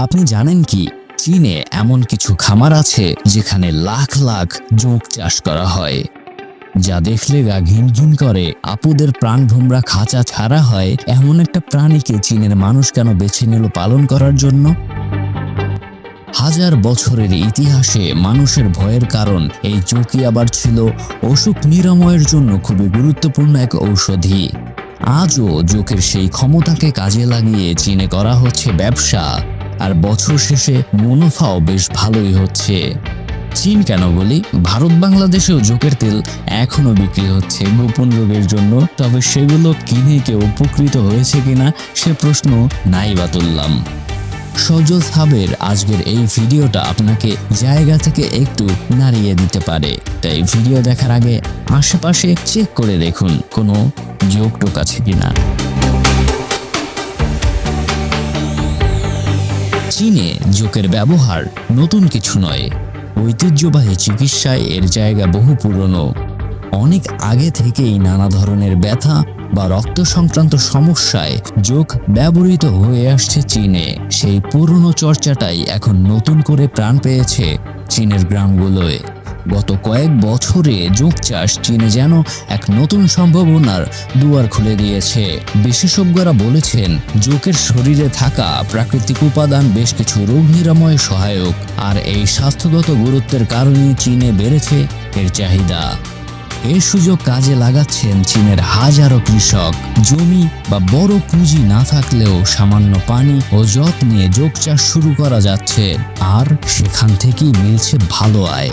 আপনি জানেন কি? চীনে এমন কিছু খামার আছে যেখানে লাখ লাখ জোঁক চাষ করা হয়। যা দেখলে গা ঘিন ঘিন করে। আপুদের প্রাণ ভোমরা খাঁচা ছাড়া হয়। এমন একটা প্রাণীকে চীনের মানুষ কেন বেছে নিল পালন করার জন্য? হাজার বছরের ইতিহাসে মানুষের ভয়ের কারণ এই চৌকি আবার ছিল অসুখ নিরাময়ের জন্য খুবই গুরুত্বপূর্ণ এক ঔষধি। আজও জোকের সেই ক্ষমতাকে কাজে লাগিয়ে চীনে করা হচ্ছে ব্যবসা। আর বছর শেষে মুনাফাও বেশ ভালোই হচ্ছে। চীন কেন বলি? ভারত বাংলাদেশেও জোকের তেল এখনও বিক্রি হচ্ছে গোপন রোগের জন্য। তবে সেগুলো কিনে কেউ উপকৃত হয়েছে কিনা সে প্রশ্ন নাই বা তুললাম সজল সাবের আজকের এই ভিডিওটা আপনাকে জায়গা থেকে একটু নাড়িয়ে দিতে পারে। তাই ভিডিও দেখার আগে আশেপাশে চেক করে দেখুন, কোনো যোগ টোক আছে কিনা। চীনে জোকের ব্যবহার নতুন কিছু নয়। ঐতিহ্যবাহী চিকিৎসায় এর জায়গা বহু পুরনো। অনেক আগে থেকেই নানা ধরনের ব্যথা বা রক্ত সংক্রান্ত সমস্যায় যোগ ব্যবহৃত হয়ে আসছে চীনে। সেই পুরনো চর্চাটাই এখন নতুন করে প্রাণ পেয়েছে চীনের গ্রামগুলোয়। গত কয়েক বছরে যোগ চাষ চীনে যেন এক নতুন সম্ভাবনার দুয়ার খুলে দিয়েছে। বিশেষজ্ঞরা বলেছেন, যোগের শরীরে থাকা প্রাকৃতিক উপাদান বেশ কিছু রোগ নিরাময় সহায়ক, আর এই স্বাস্থ্যগত গুরুত্বের কারণে চীনে বেড়েছে এর চাহিদা। এই সুযোগ কাজে লাগাচ্ছেন চীনের হাজারো কৃষক। জমি বা বড় পুঁজি না থাকলেও সামান্য পানি ও যত্নে যোগ চাষ শুরু করা যাচ্ছে। আর সেখান থেকেই মিলছে ভালো আয়।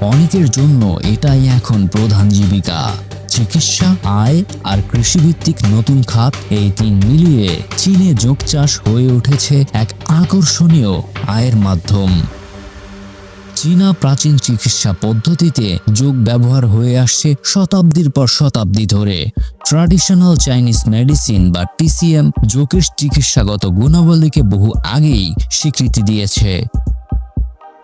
অনেকের জন্য এটাই এখন প্রধান জীবিকা। চিকিৎসা, আয় আর কৃষিভিত্তিক নতুন খাত এই তিন মিলিয়ে চীনে যোগ চাষ হয়ে উঠেছে এক আকর্ষণীয় আয়ের মাধ্যম। চীনা প্রাচীন চিকিৎসা পদ্ধতিতে যোগ ব্যবহার হয়ে আসছে শতাব্দীর পর শতাব্দী ধরে। ট্র্যাডিশনাল চাইনিজ মেডিসিন বা টিসিএম যোগের চিকিৎসাগত গুণাবলীকে বহু আগেই স্বীকৃতি দিয়েছে।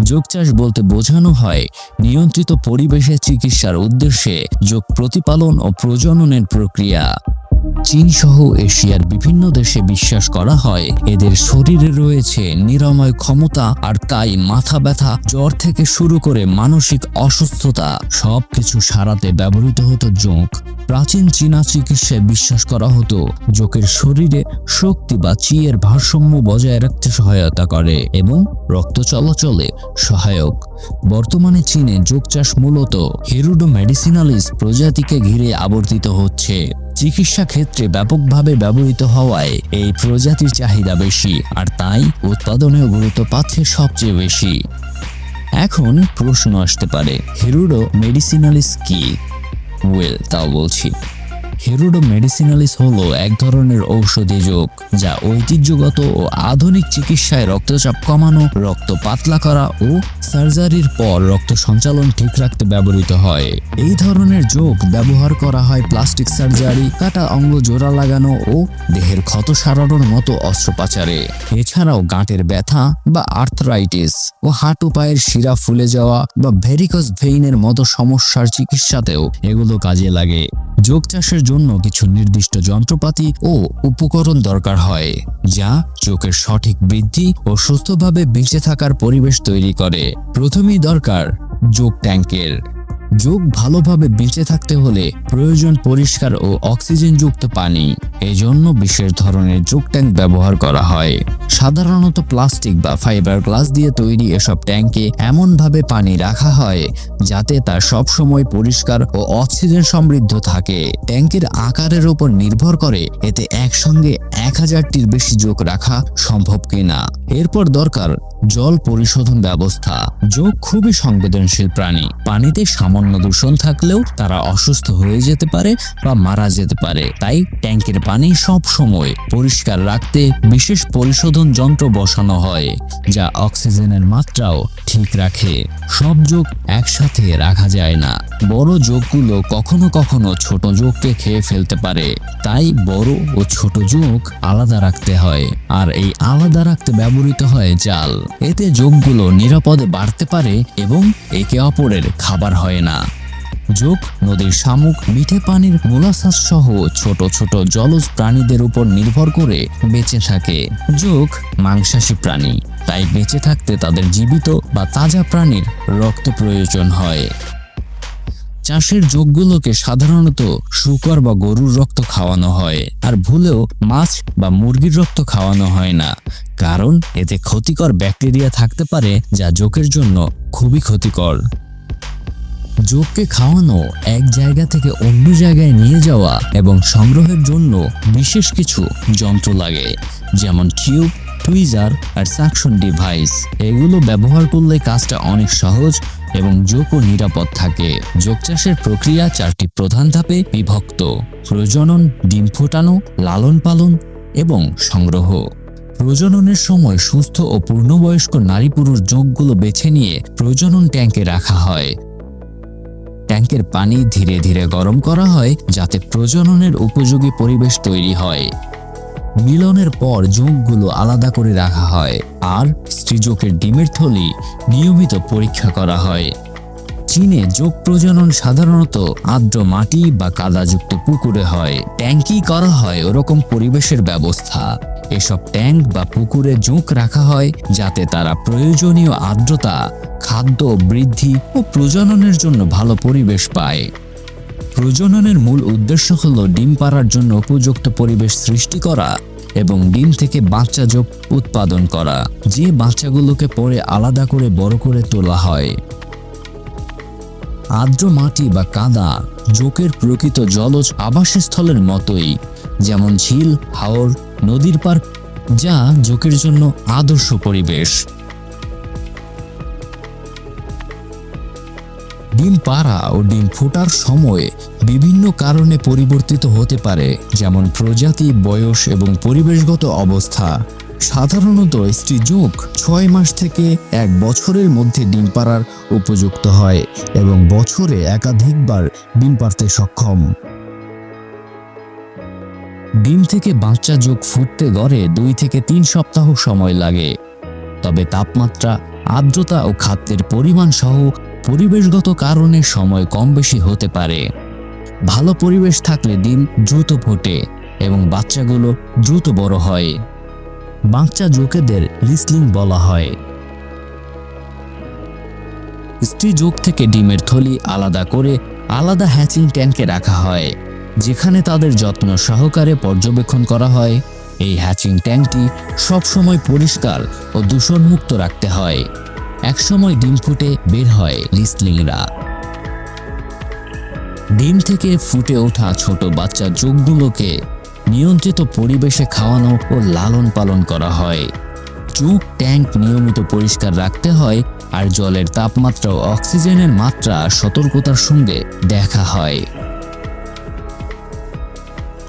যোগ চাষ বলতে বোঝানো হয়, নিয়ন্ত্রিত পরিবেশে চিকিৎসার উদ্দেশ্যে যোগ প্রতিপালন ও প্রজননের প্রক্রিয়া। চীন সহ এশিয়ার বিভিন্ন দেশে বিশ্বাস করা হয়। এদের শরীরে রয়েছে নিরাময় ক্ষমতা আর তাই মাথা ব্যথা, জ্বর থেকে শুরু করে মানসিক অসুস্থতা, সবকিছু সারাতে ব্যবহৃত হতো যোগ প্রাচীন চীনা চিকিৎসায় বিশ্বাস করা হতো যোগের শরীরে শক্তি বা চিয়ের ভারসাম্য বজায় রাখতে সহায়তা করে এবং রক্ত চলাচলে সহায়ক। বর্তমানে চীনে যোগ চাষ মূলত হেরুডো মেডিসিনালিস প্রজাতিকে ঘিরে আবর্তিত হচ্ছে। চিকিৎসা ক্ষেত্রে ব্যাপকভাবে ব্যবহৃত হওয়ায় এই প্রজাতির চাহিদা বেশি, আর তাই উৎপাদনেও গুরুত্ব পাচ্ছে সবচেয়ে বেশি। এখন প্রশ্ন আসতে পারে, হেরুডো মেডিসিনালিস কি? ওয়েল তাও বলছি। হেরুডো মেডিসিনালিস হলো এক ধরনের ঔষধি যোগ, যা ঐতিহ্যগত ও আধুনিক চিকিৎসায় রক্তচাপ কমানো, রক্ত পাতলা করা ও সার্জারির পর রক্ত সঞ্চালন ঠিক রাখতে ব্যবহৃত হয়। এই ধরনের যোগ ব্যবহার করা হয় প্লাস্টিক সার্জারি, কাটা অঙ্গ জোড়া লাগানো ও দেহের ক্ষত সারানোর মতো অস্ত্রোপাচারে। এছাড়াও গাঁটের ব্যথা বা আর্থরাইটিস ও হাঁটু পায়ের শিরা ফুলে যাওয়া বা ভেরিকস ভেইনের মতো সমস্যার চিকিৎসাতেও এগুলো কাজে লাগে। যোগ চাষের জন্য কিছু নির্দিষ্ট যন্ত্রপাতি ও উপকরণ দরকার হয়, যা চোখের সঠিক বৃদ্ধি ও সুস্থভাবে বেঁচে থাকার পরিবেশ তৈরি করে। প্রথমেই দরকার যোগ ট্যাঙ্কের। যোগ ভালোভাবে বেঁচে থাকতে হলে প্রয়োজন পরিষ্কার ও অক্সিজেনযুক্ত পানি। এজন্য বিশেষ ধরনের যোগ ট্যাঙ্ক ব্যবহার করা হয়। সাধারণত প্লাস্টিক বা ফাইবার গ্লাস দিয়ে তৈরি এসব ট্যাঙ্কে এমনভাবে পানি রাখা হয়, যাতে তা সবসময় পরিষ্কার ও অক্সিজেন সমৃদ্ধ থাকে। ট্যাঙ্কের আকারের উপর নির্ভর করে এতে একসঙ্গে এক হাজারটির বেশি যোগ রাখা সম্ভব কিনা। এরপর দরকার জল পরিশোধন ব্যবস্থা। যোগ খুবই সংবেদনশীল প্রাণী। পানিতে সামান্য দূষণ থাকলেও তারা অসুস্থ হয়ে যেতে পারে বা মারা যেতে পারে। তাই ট্যাঙ্কের পানি সব সময় পরিষ্কার রাখতে বিশেষ পরিশোধন যন্ত্র বসানো হয়, যা অক্সিজেনের মাত্রাও ঠিক রাখে। সব যোগ একসাথে রাখা যায় না। বড় যোগগুলো কখনো কখনো ছোট যোগকে খেয়ে ফেলতে পারে। তাই বড় ও ছোট যোগ আলাদা রাখতে হয়, আর এই আলাদা রাখতে ব্যবহৃত হয় জাল। এতে যোগগুলো নিরাপদে বাড়তে পারে এবং একে অপরের খাবার হয় না। যোগ, নদীর শামুক, মিঠে পানির মোলাসাস সহ ছোট ছোট জলজ প্রাণীদের উপর নির্ভর করে বেঁচে থাকে। যোগ, মাংসাশী প্রাণী, তাই বেঁচে থাকতে তাদের জীবিত বা তাজা প্রাণীর রক্ত প্রয়োজন হয়। চাষের যোগগুলোকে সাধারণত শুকর বা গরুর রক্ত খাওয়ানো হয়, আর ভুলেও মাছ বা মুরগির রক্ত খাওয়ানো হয় না। কারণ, এতে ক্ষতিকর ব্যাকটেরিয়া থাকতে পারে যা যোগের জন্য খুবই ক্ষতিকর। যোগকে খাওয়ানো এক জায়গা থেকে অন্য জায়গায় নিয়ে যাওয়া এবং সংগ্রহের জন্য বিশেষ কিছু যন্ত্র লাগে, যেমন টিউব, টুইজার আর সাকশন ডিভাইস। এগুলো ব্যবহার করলে কাজটা অনেক সহজ এবং যোগও নিরাপদ থাকে। যোগ চাষের প্রক্রিয়া চারটি প্রধান ধাপে বিভক্ত। প্রজনন, ডিম ফোটানো, লালন পালন এবং সংগ্রহ। প্রজননের সময় সুস্থ ও পূর্ণবয়স্ক নারী পুরুষ যোগগুলো বেছে নিয়ে প্রজনন ট্যাঙ্কে রাখা হয়। ট্যাঙ্কের পানি ধীরে ধীরে গরম করা হয় যাতে প্রজননের উপযোগী পরিবেশ তৈরি হয়। মিলনের পর যোগগুলো আলাদা করে রাখা হয় আর স্ত্রীযোগের ডিমের থলি নিয়মিত পরীক্ষা করা হয়। চীনে যোগ প্রজনন সাধারণত আর্দ্র মাটি বা কাদাযুক্ত পুকুরে হয়। ট্যাঙ্কি করা হয় ওরকম পরিবেশের ব্যবস্থা। এসব ট্যাঙ্ক বা পুকুরে জোঁক রাখা হয় যাতে তারা প্রয়োজনীয় আর্দ্রতা, খাদ্য বৃদ্ধি ও প্রজননের জন্য ভালো পরিবেশ পায়। প্রজননের মূল উদ্দেশ্য হল ডিম পাড়ার জন্য উপযুক্ত পরিবেশ সৃষ্টি করা এবং ডিম থেকে বাচ্চা যোগ উৎপাদন করা, যে বাচ্চাগুলোকে পরে আলাদা করে বড় করে তোলা হয়। আর্দ্র মাটি বা কাদা জোকের প্রকৃত জলজ আবাসস্থলের মতোই, যেমন ঝিল, হাওর নদীর পার, যা জোকের জন্য আদর্শ পরিবেশ। ডিম পাড়া ও ডিম ফোটার সময় বিভিন্ন কারণে পরিবর্তিত হতে পারে, যেমন প্রজাতি, বয়স এবং পরিবেশগত অবস্থা। সাধারণত স্ত্রী যুগ ছয় মাস থেকে এক বছরের মধ্যে ডিম পাড়ার উপযুক্ত হয় এবং বছরে একাধিকবার ডিম পাড়তে সক্ষম। ডিম থেকে বাচ্চা যোগ ফুটতে গড়ে দুই থেকে তিন সপ্তাহ সময় লাগে। তবে তাপমাত্রা, আর্দ্রতা ও খাদ্যের পরিমাণ সহ পরিবেশগত কারণে সময় কম বেশি হতে পারে। ভালো পরিবেশ থাকলে ডিম দ্রুত ফোটে এবং বাচ্চাগুলো দ্রুত বড় হয়। বাচ্চা জোকেদের লিসলিং বলা হয়। স্ত্রী যোগ থেকে ডিমের থলি আলাদা করে আলাদা হ্যাচিং ট্যাঙ্কে রাখা হয়। যেখানে তাদের যত্ন সহকারে পর্যবেক্ষণ করা হয়, এই হ্যাচিং ট্যাঙ্কটি সবসময় পরিষ্কার ও দূষণমুক্ত রাখতে হয়। একসময় ডিম ফুটে বের হয় লিসলিংরা। ডিম থেকে ফুটে ওঠা ছোট বাচ্চা যোগগুলোকে নিয়ন্ত্রিত পরিবেশে খাওয়ানো ও লালন পালন করা হয়। চুক ট্যাঙ্ক নিয়মিত পরিষ্কার রাখতে হয় আর জলের তাপমাত্রা ও অক্সিজেনের মাত্রা সতর্কতার সঙ্গে দেখা হয়।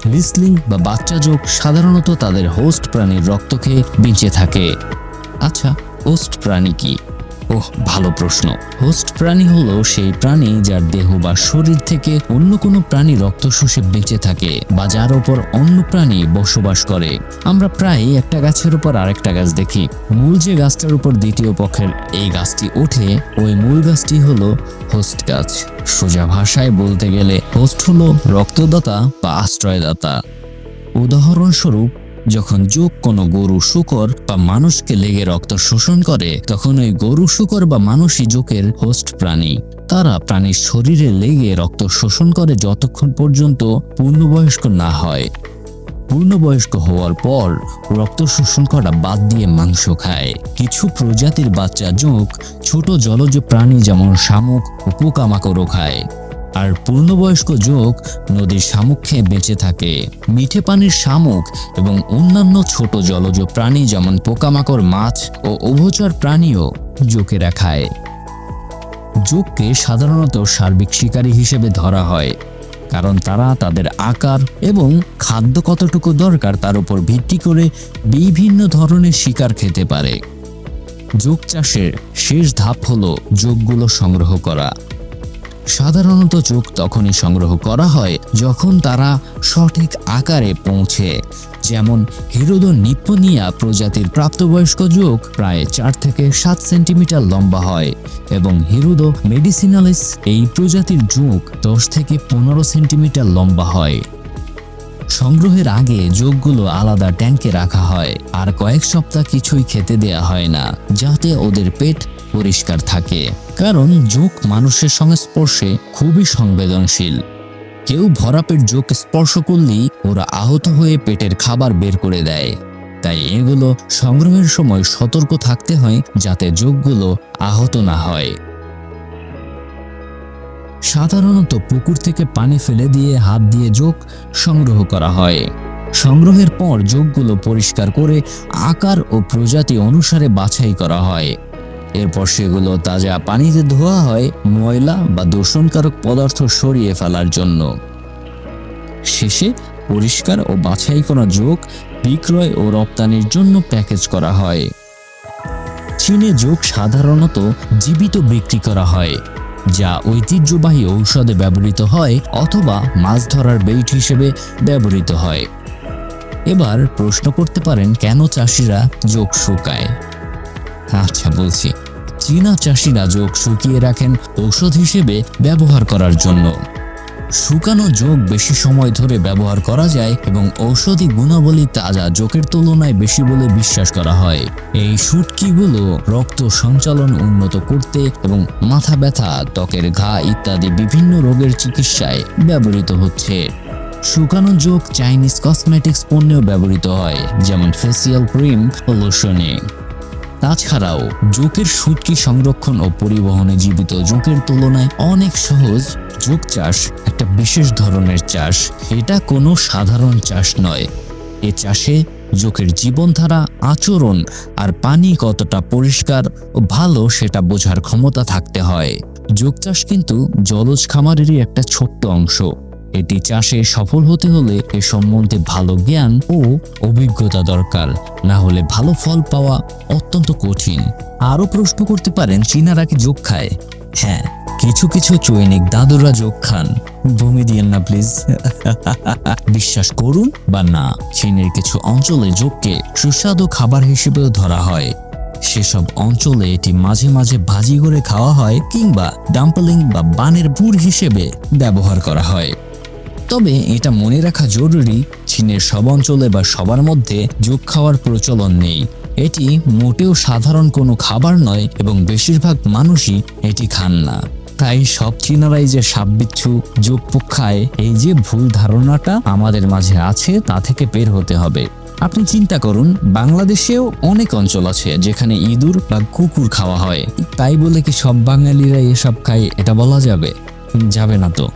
রিসলিং বা বাচ্চা যোগ সাধারণত তাদের হোস্ট প্রাণীর রক্তকে বেঁচে থাকে। আচ্ছা হোস্ট প্রাণী কি? ওহ, ভালো প্রশ্ন। হোস্ট প্রাণী হলো সেই প্রাণী যার দেহ বা শরীর থেকে অন্য কোনো প্রাণী রক্ত শোষে বেঁচে থাকে বা যার ওপর অন্য প্রাণী বসবাস করে। আমরা প্রায় একটা গাছের উপর আরেকটা গাছ দেখি। মূল যে গাছটার উপর দ্বিতীয় পক্ষের এই গাছটি ওঠে, ওই মূল গাছটি হলো হোস্ট গাছ। সোজা ভাষায় বলতে গেলে হোস্ট হলো রক্তদাতা বা আশ্রয়দাতা। উদাহরণস্বরূপ যখন যোগ কোনো গরু শুকর বা মানুষকে লেগে রক্ত শোষণ করে, তখন ওই গরু শুকর বা মানুষই যোগের হোস্ট প্রাণী। তারা প্রাণীর শরীরে লেগে রক্ত শোষণ করে যতক্ষণ পর্যন্ত পূর্ণবয়স্ক না হয়। পূর্ণবয়স্ক হওয়ার পর রক্ত শোষণ করা বাদ দিয়ে মাংস খায়। কিছু প্রজাতির বাচ্চা যোগ ছোট জলজ প্রাণী যেমন শামুক ও পোকামাকড়ও খায়। আর পূর্ণবয়স্ক যোগ নদীর শামুক খেয়ে বেঁচে থাকে। মিঠে পানির শামুক এবং অন্যান্য ছোট জলজ প্রাণী যেমন পোকামাকড়, মাছ ও উভচর প্রাণীও জোকেরা খায় যোগকে সাধারণত সার্বিক শিকারী হিসেবে ধরা হয়, কারণ তারা তাদের আকার এবং খাদ্য কতটুকু দরকার তার উপর ভিত্তি করে বিভিন্ন ধরনের শিকার খেতে পারে। যোগ চাষের শেষ ধাপ হলো যোগগুলো সংগ্রহ করা। সাধারণত চোখ তখনই সংগ্রহ করা হয় যখন তারা সঠিক আকারে পৌঁছে। যেমন হিরোদো নিপনিয়া প্রজাতির প্রাপ্তবয়স্ক যোগ প্রায় চার থেকে সাত সেন্টিমিটার লম্বা হয় এবং হিরোদ মেডিসিনালিস এই প্রজাতির যোগ দশ থেকে পনেরো সেন্টিমিটার লম্বা হয়। সংগ্রহের আগে যোগগুলো আলাদা ট্যাঙ্কে রাখা হয়, আর কয়েক সপ্তাহ কিছুই খেতে দেয়া হয় না, যাতে ওদের পেট পরিষ্কার থাকে। কারণ যোগ মানুষের সংস্পর্শে খুবই সংবেদনশীল। কেউ ভরা পেট যোগ স্পর্শ করলেই ওরা আহত হয়ে পেটের খাবার বের করে দেয়। তাই এগুলো সংগ্রহের সময় সতর্ক থাকতে হয়, যাতে যোগগুলো আহত না হয়। সাধারণত পুকুর থেকে পানি ফেলে দিয়ে হাত দিয়ে যোগ সংগ্রহ করা হয়। সংগ্রহের পর যোগগুলো পরিষ্কার করে আকার ও প্রজাতি অনুসারে বাছাই করা হয়। এরপর সেগুলো তাজা পানিতে ধোয়া হয় ময়লা বা দূষণকারক পদার্থ সরিয়ে ফেলার জন্য। শেষে পরিষ্কার ও বাছাই করা যোগ বিক্রয় ও রপ্তানির জন্য প্যাকেজ করা হয়। চীনে যোগ সাধারণত জীবিত বিক্রি করা হয়। যা ঐতিহ্যবাহী ঔষধে ব্যবহৃত হয় অথবা মাছ ধরার বেইট হিসেবে ব্যবহৃত হয়। এবার প্রশ্ন করতে পারেন, কেন চাষিরা যোগ শুকায়? আচ্ছা বলছি, চীনা চাষিরা যোগ শুকিয়ে রাখেন ঔষধ হিসেবে ব্যবহার করার জন্য। শুকানো যোগ বেশি সময় ধরে ব্যবহার করা যায় এবং ঔষধি গুণাবলী তাজা যোগের তুলনায় বেশি বলে বিশ্বাস করা হয়। এই শুটকিগুলো রক্ত সঞ্চালন উন্নত করতে এবং মাথা ব্যথা, ত্বকের ঘা ইত্যাদি বিভিন্ন রোগের চিকিৎসায় ব্যবহৃত হচ্ছে। শুকানো যোগ চাইনিজ কসমেটিক্স পণ্যেও ব্যবহৃত হয়, যেমন ফেসিয়াল ক্রিম ও লোশনে। তাছাড়াও জোকের সুটকি সংরক্ষণ ও পরিবহনে জীবিত জোকের তুলনায় অনেক সহজ। জোক চাষ একটা বিশেষ ধরনের চাষ। এটা কোনো সাধারণ চাষ নয়। এ চাষে জোকের জীবনধারা, আচরণ আর পানি কতটা পরিষ্কার ও ভালো সেটা বোঝার ক্ষমতা থাকতে হয়। জোক চাষ কিন্তু জলজ খামারেরই একটা ছোট্ট অংশ। এটি চাষে সফল হতে হলে এ সম্বন্ধে ভালো জ্ঞান ও অভিজ্ঞতা দরকার। না হলে ভালো ফল পাওয়া অত্যন্ত কঠিন। আরও প্রশ্ন করতে পারেন, চীনারা কি যোগ খায়? হ্যাঁ কিছু কিছু চৈনিক দাদুরা যোগ খান। ভূমি দিয়েন না প্লিজ বিশ্বাস করুন বা না, চীনের কিছু অঞ্চলে যোগকে সুস্বাদু খাবার হিসেবেও ধরা হয়। সেসব অঞ্চলে এটি মাঝে মাঝে ভাজি করে খাওয়া হয় কিংবা ডাম্পলিং বা বানের বুড় হিসেবে ব্যবহার করা হয়। তবে এটা মনে রাখা জরুরি চীনের সব অঞ্চলে বা সবার মধ্যে যোগ খাওয়ার প্রচলন নেই। এটি মোটেও সাধারণ কোনো খাবার নয় এবং বেশিরভাগ মানুষই এটি খান না। তাই সব চীনারাই যে সাববিচ্ছু যোগ খায় এই যে ভুল ধারণাটা আমাদের মাঝে আছে তা থেকে বের হতে হবে। আপনি চিন্তা করুন, বাংলাদেশেও অনেক অঞ্চল আছে যেখানে ইঁদুর বা কুকুর খাওয়া হয়। তাই বলে কি সব বাঙালিরা এসব খায়, এটা বলা যাবে? যাবে না তো।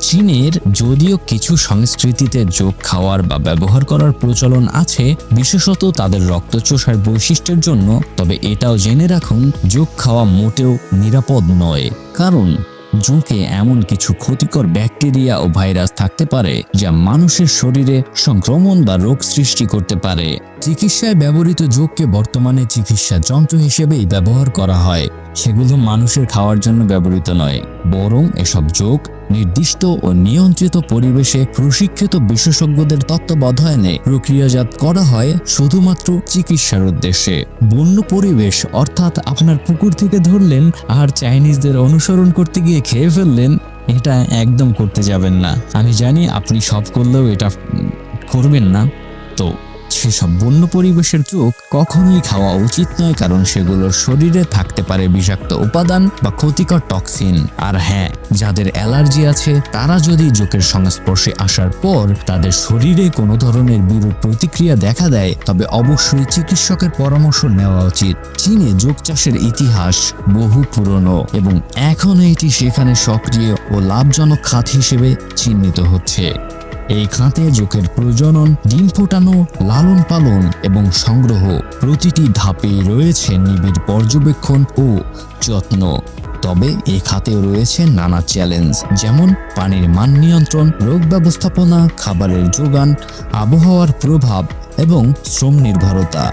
চীনের যদিও কিছু সংস্কৃতিতে যোগ খাওয়ার বা ব্যবহার করার প্রচলন আছে, বিশেষত তাদের রক্তচোষার বৈশিষ্ট্যের জন্য, তবে এটাও জেনে রাখুন, যোগ খাওয়া মোটেও নিরাপদ নয়। কারণ যোগে এমন কিছু ক্ষতিকর ব্যাকটেরিয়া ও ভাইরাস থাকতে পারে, যা মানুষের শরীরে সংক্রমণ বা রোগ সৃষ্টি করতে পারে। চিকিৎসায় ব্যবহৃত যোগকে বর্তমানে চিকিৎসা যন্ত্র হিসেবেই ব্যবহার করা হয়। সেগুলো মানুষের খাওয়ার জন্য ব্যবহৃত নয়, বরং এসব যোগ নির্দিষ্ট ও নিয়ন্ত্রিত পরিবেশে প্রশিক্ষিত বিশেষজ্ঞদের তত্ত্বাবধানে প্রক্রিয়াজাত করা হয় শুধুমাত্র চিকিৎসার উদ্দেশ্যে। বন্য পরিবেশ, অর্থাৎ আপনার পুকুর থেকে ধরলেন আর চাইনিজদের অনুসরণ করতে গিয়ে খেয়ে ফেললেন, এটা একদম করতে যাবেন না। আমি জানি আপনি সব করলেও এটা করবেন না। সেসব বন্য পরিবেশের চোখ কখনোই খাওয়া উচিত নয়, কারণ সেগুলোর শরীরে থাকতে পারে বিষাক্ত উপাদান বা ক্ষতিকর টক্সিন। আর হ্যাঁ যাদের অ্যালার্জি আছে, তারা যদি জোকের সংস্পর্শে আসার পর তাদের শরীরে কোনো ধরনের বিরূপ প্রতিক্রিয়া দেখা দেয়, তবে অবশ্যই চিকিৎসকের পরামর্শ নেওয়া উচিত। চীনে যোগ চাষের ইতিহাস বহু পুরনো এবং এখনও এটি সেখানে সক্রিয় ও লাভজনক খাত হিসেবে চিহ্নিত হচ্ছে। এই খাতে জোকের প্রজনন, ডিম ফোটানো, লালন পালন এবং সংগ্রহ প্রতিটি ধাপে রয়েছে নিবিড় পর্যবেক্ষণ ও যত্ন। তবে এ খাতেও রয়েছে নানা চ্যালেঞ্জ, যেমন পানির মান নিয়ন্ত্রণ, রোগ ব্যবস্থাপনা, খাবারের যোগান, আবহাওয়ার প্রভাব এবং শ্রম নির্ভরতা।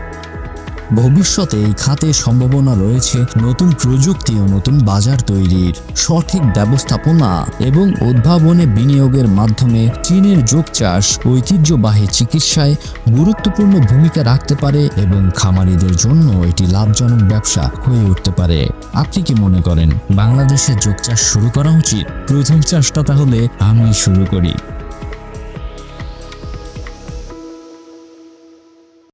ভবিষ্যতে এই খাতে সম্ভাবনা রয়েছে নতুন প্রযুক্তি ও নতুন বাজার তৈরির সঠিক ব্যবস্থাপনা এবং উদ্ভাবনে বিনিয়োগের মাধ্যমে চীনের যোগ চাষ ঐতিহ্যবাহী চিকিৎসায় গুরুত্বপূর্ণ ভূমিকা রাখতে পারে এবং খামারিদের জন্য এটি লাভজনক ব্যবসা হয়ে উঠতে পারে। আপনি কি মনে করেন, বাংলাদেশে যোগ চাষ শুরু করা উচিত? প্রথম চাষটা তাহলে আমি শুরু করি।